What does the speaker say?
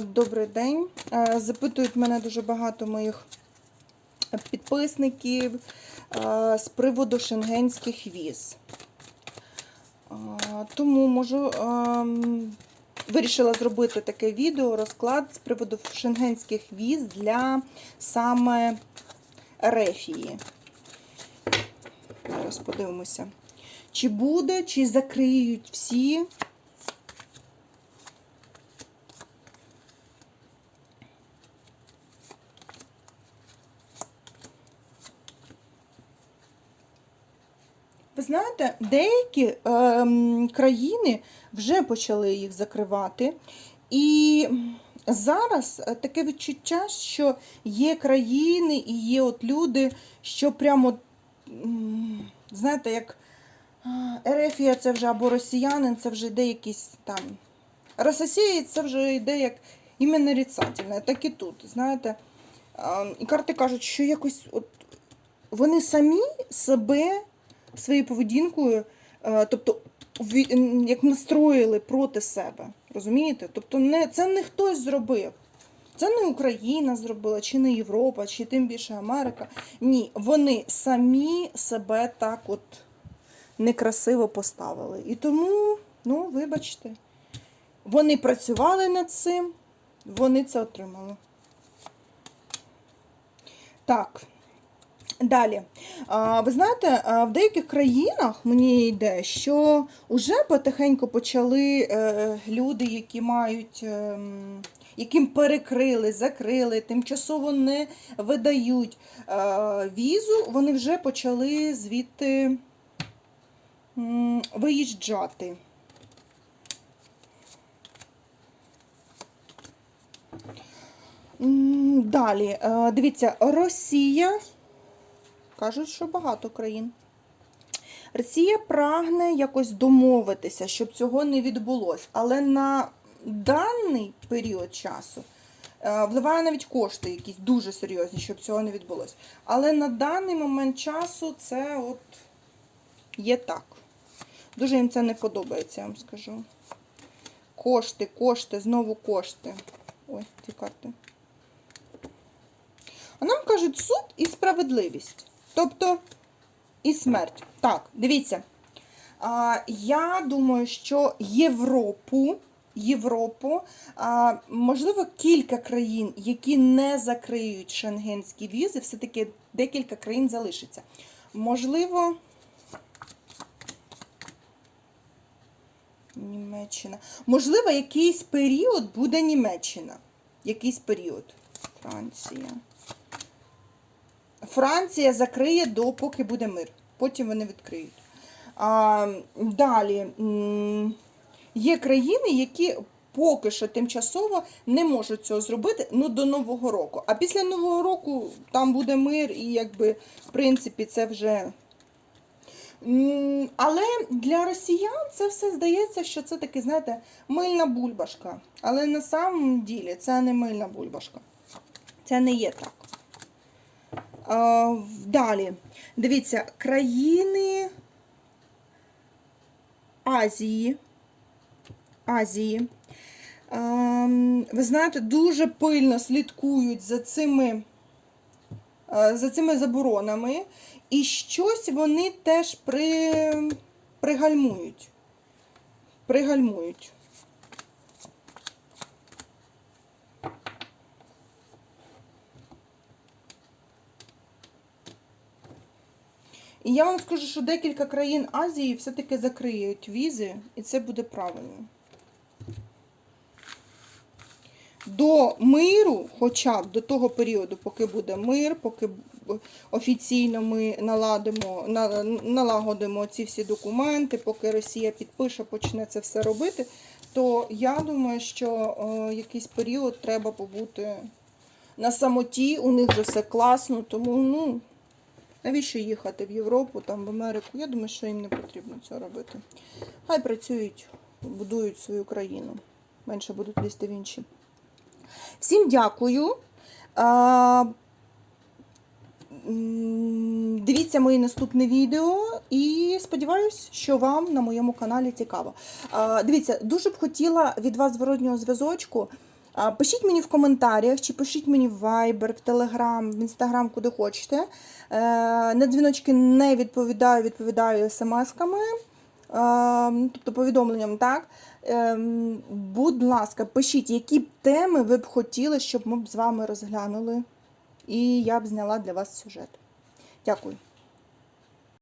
Добрий день. Е, Запитують мене дуже багато моїх підписників е, з приводу шенгенських віз. Е, Тому можу ем, вирішила зробити таке відео розклад з приводу шенгенських віз для саме Рефії. Зараз подивимося. Чи буде, чи закриють всі знаєте, деякі ем, країни вже почали їх закривати. І зараз е, таке відчуття, що є країни і є от люди, що прямо, знаєте, як Ерефія це вже або росіянин, це вже йде якийсь там. Рососії це вже йде як іменно нарицательне, так і тут, знаєте. І карти кажуть, що якось от вони самі себе своєю поведінкою, е, тобто як настроїли проти себе. Розумієте? Тобто не, це не хтось зробив. Це не Україна зробила, чи не Європа, чи тим більше Америка. Ні, вони самі себе так от некрасиво поставили. І тому, ну, вибачте, вони працювали над цим, вони це отримали. Так. Далі. Ви знаєте, в деяких країнах мені йде, що вже потихеньку почали е, люди, які мають, ем, яким перекрили, закрили, тимчасово не видають е, візу, вони вже почали звідти виїжджати. Далі, е, дивіться, Росія. Кажуть, що багато країн. Росія прагне якось домовитися, щоб цього не відбулося. Але на даний період часу е, вливає навіть кошти якісь дуже серйозні, щоб цього не відбулося. Але на даний момент часу це от є так. Дуже їм це не подобається, я вам скажу. Кошти, кошти, знову кошти. Ой, ці карти. А нам кажуть суд і справедливість. Тобто і смерть. Так, дивіться. А, я думаю, що Європу, Європу, а, можливо, кілька країн, які не закриють шенгенські візи, все-таки декілька країн залишиться. Можливо. Німеччина. Можливо, якийсь період буде Німеччина. Якийсь період. Франція. Франція закриє допоки буде мир. Потім вони відкриють. А, далі є країни, які поки що тимчасово не можуть цього зробити ну, до Нового року. А після Нового року там буде мир, і якби, в принципі, це вже. Але для росіян це все здається, що це таки, знаєте, мильна бульбашка. Але на самом ділі це не мильна бульбашка. Це не є так. Далі. Дивіться, країни Азії. Азії. Ви знаєте, дуже пильно слідкують за цими, за цими заборонами, і щось вони теж при, пригальмують. Пригальмують. І я вам скажу, що декілька країн Азії все-таки закриють візи, і це буде правильно. До миру, хоча б до того періоду, поки буде мир, поки офіційно ми наладимо, налагодимо ці всі документи, поки Росія підпише, почне це все робити, то я думаю, що е, якийсь період треба побути на самоті, у них же все класно, тому ну. Навіщо їхати в Європу, там в Америку? Я думаю, що їм не потрібно цього робити. Хай працюють, будують свою країну. Менше будуть лізти в інші. Всім дякую. Дивіться мої наступне відео і сподіваюсь, що вам на моєму каналі цікаво. Дивіться, дуже б хотіла від вас зворотнього зв'язочку. Пишіть мені в коментарях, чи пишіть мені в Viber, в Telegram, в Instagram, куди хочете. Е, На дзвіночки не відповідаю, відповідаю смс-ками, е, ну, тобто повідомленням, так? Ем, Будь ласка, пишіть, які б теми ви б хотіли, щоб ми б з вами розглянули. І я б зняла для вас сюжет. Дякую.